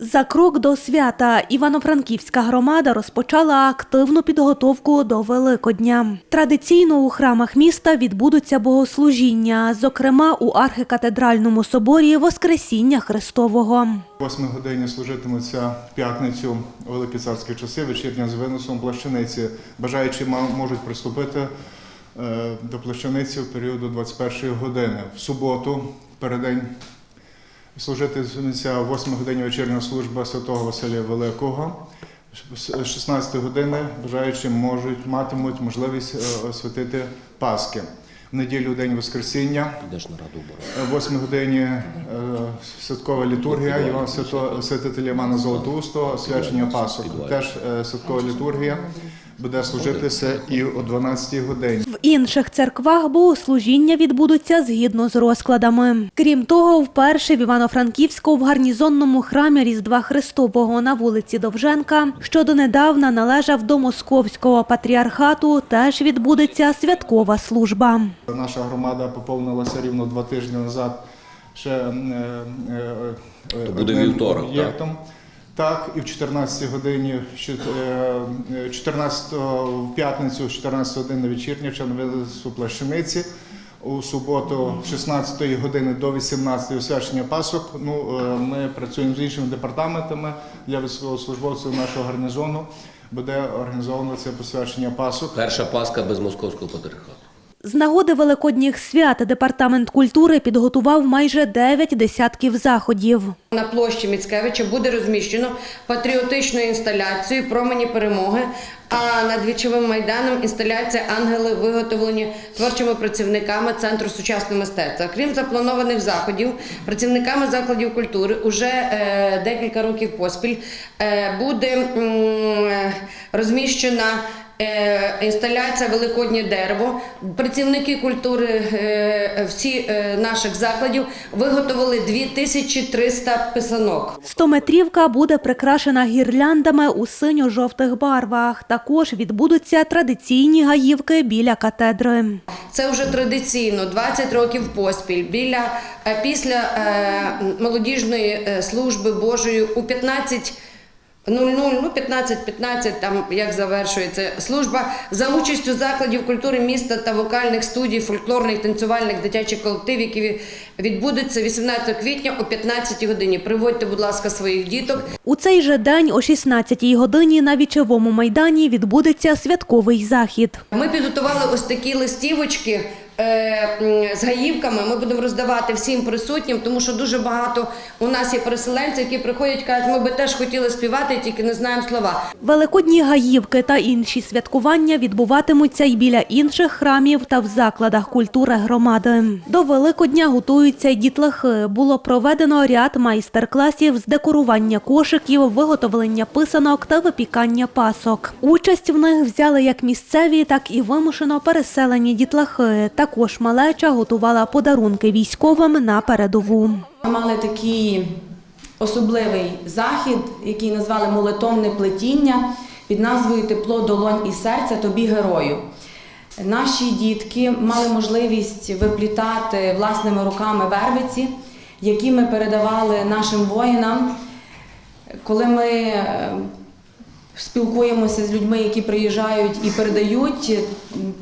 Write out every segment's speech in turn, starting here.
За крок до свята Івано-Франківська громада розпочала активну підготовку до Великодня. Традиційно у храмах міста відбудуться богослужіння, зокрема у архікатедральному соборі Воскресіння Христового. 8 годині служитимуться п'ятницю великі царські часи, вечірня з виносом плащаниці. Бажаючі можуть приступити е, до плащаниці в періоду 21 години. В суботу, передень, служитиметься о 8 годині вечірня служба святого Василія Великого. З 16 години бажаючі можуть матимуть можливість е, освятити Пасхи. В неділю день Воскресіння. Йдеш на раду боротьби. 8 годині е, святкова літургія Свято, святителя Івана Золотоустого, свячення Пасок. Теж е, святкова літургія буде служитися і о 12 годині. В інших церквах богослужіння відбудуться згідно з розкладами. Крім того, вперше в Івано-Франківську в гарнізонному храмі Різдва Христового на вулиці Довженка, що донедавна належав до Московського патріархату, теж відбудеться святкова служба. Наша громада поповнилася рівно два тижні назад ще е, е, То буде вівторок, так? об'єктом. Так, і в 14 годині, ще, е, е, 14 в п'ятницю, 14 години вечірня, винесу плащаниці. У суботу, з 16 години до 18 освячення пасок. Ну, е, ми працюємо з іншими департаментами для військовослужбовців нашого гарнізону. Буде організовано це посвячення пасок. Перша паска без московського патріархату. З нагоди великодніх свят департамент культури підготував майже дев'ять десятків заходів. На площі Міцкевича буде розміщено патріотичну інсталяцію Промені перемоги. А над вічовим майданом інсталяція Ангели виготовлені творчими працівниками Центру сучасного мистецтва. Крім запланованих заходів, працівниками закладів культури уже е, декілька років поспіль е, буде е, розміщена. Е, Інсталяція Великоднє дерево. Працівники культури е, всі е, наших закладів виготовили 2300 писанок. Стометрівка буде прикрашена гірляндами у синьо-жовтих барвах. Також відбудуться традиційні гаївки біля катедри. Це вже традиційно 20 років поспіль. Біля після молодіжної служби Божої у 15 00, ну 15-15, там як завершується служба за участю закладів культури міста та вокальних студій, фольклорних танцювальних дитячих колективів, які відбудуться 18 квітня о 15 годині. Приводьте, будь ласка, своїх діток. У цей же день о 16-й годині на вічовому майдані відбудеться святковий захід. Ми підготували ось такі листівочки з гаївками. Ми будемо роздавати всім присутнім, тому що дуже багато у нас є переселенців, які приходять, кажуть, ми би теж хотіли співати, тільки не знаємо слова. Великодні гаївки та інші святкування відбуватимуться й біля інших храмів та в закладах культури громади. До Великодня готуються й дітлахи. Було проведено ряд майстер-класів з декорування кошиків, виготовлення писанок та випікання пасок. Участь в них взяли як місцеві, так і вимушено переселені дітлахи. Також малеча готувала подарунки військовим на передову. Ми мали такий особливий захід, який назвали молитовне плетіння під назвою Тепло долонь і серця тобі герою. Наші дітки мали можливість виплітати власними руками вервиці, які ми передавали нашим воїнам. Коли ми е, спілкуємося з людьми, які приїжджають і передають,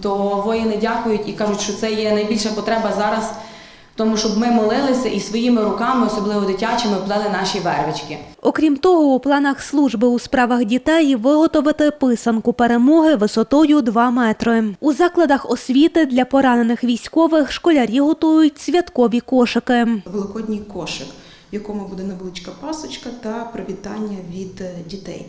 то воїни дякують і кажуть, що це є найбільша потреба зараз в тому, щоб ми молилися і своїми руками, особливо дитячими, плели наші вервички. Окрім того, у планах служби у справах дітей виготовити писанку перемоги висотою 2 метри. У закладах освіти для поранених військових школярі готують святкові кошики. великодній кошик, в якому буде невеличка пасочка та привітання від е, дітей.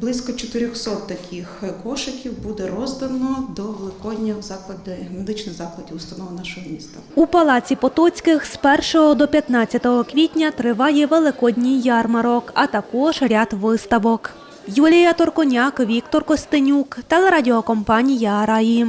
Близько 400 таких е, кошиків буде роздано до Великодня в заклади медичних закладів установ нашого міста. У палаці Потоцьких з 1 до 15 квітня триває великодній ярмарок, а також ряд виставок. Юлія Торконяк, Віктор Костенюк, телерадіокомпанія Раї.